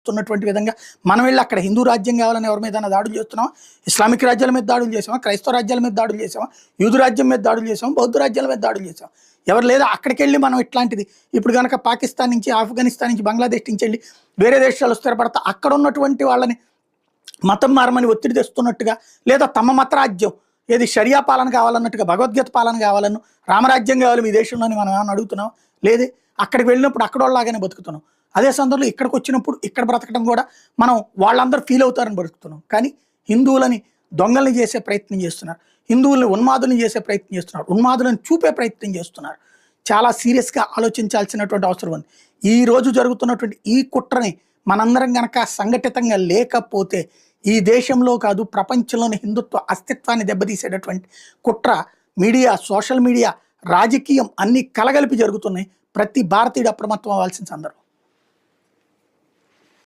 చేస్తున్నటువంటి విధంగా మనం వెళ్ళి అక్కడ హిందూ రాజ్యం కావాలని ఎవరి మీద దాడులు చేస్తున్నాం ఇస్లామిక్ రాజ్యాల మీద దాడులు చేసామా క్రైస్తవ రాజ్యాల మీద దాడులు చేసామా యూదు రాజ్యం మీద దాడులు చేసాం బౌద్ధ రాజ్యాల మీద దాడులు చేసాం ఎవరు లేదా? అక్కడికి వెళ్ళి మనం ఇట్లాంటిది. ఇప్పుడు కనుక పాకిస్తాన్ నుంచి ఆఫ్ఘనిస్తాన్ నుంచి బంగ్లాదేశ్ నుంచి వెళ్ళి వేరే దేశాలు స్థిరపడతా అక్కడ ఉన్నటువంటి వాళ్ళని మతం మారమని ఒత్తిడి తెస్తున్నట్టుగా లేదా తమ మత రాజ్యం ఏది షరియా పాలన కావాలన్నట్టుగా భగవద్గీత పాలన కావాలను రామరాజ్యం కావాలి మీ దేశంలోని మనం ఏమైనా అడుగుతున్నాం లేదే అక్కడికి వెళ్ళినప్పుడు అక్కడ వాళ్ళలాగానే బతుకుతున్నాం. అదే సందర్భంలో ఇక్కడికి వచ్చినప్పుడు ఇక్కడ బ్రతకడం కూడా మనం వాళ్ళందరూ ఫీల్ అవుతారని బ్రతుకుతున్నాం కానీ హిందువులని దొంగల్ని చేసే ప్రయత్నం చేస్తున్నారు. హిందువుల్ని ఉన్మాదులను చేసే ప్రయత్నం చేస్తున్నారు. ఉన్మాదులను చూపే ప్రయత్నం చేస్తున్నారు. చాలా సీరియస్గా ఆలోచించాల్సినటువంటి అవసరం ఉంది. ఈ రోజు జరుగుతున్నటువంటి ఈ కుట్రని మనందరం గనక సంఘటితంగా లేకపోతే ఈ దేశంలో కాదు ప్రపంచంలోని హిందుత్వ అస్తిత్వాన్ని దెబ్బతీసేటటువంటి కుట్ర మీడియా సోషల్ మీడియా రాజకీయం అన్ని కలగలిపి జరుగుతున్నాయి. ప్రతి భారతీయుడు అప్రమత్తం అవ్వాల్సిన సందర్భం.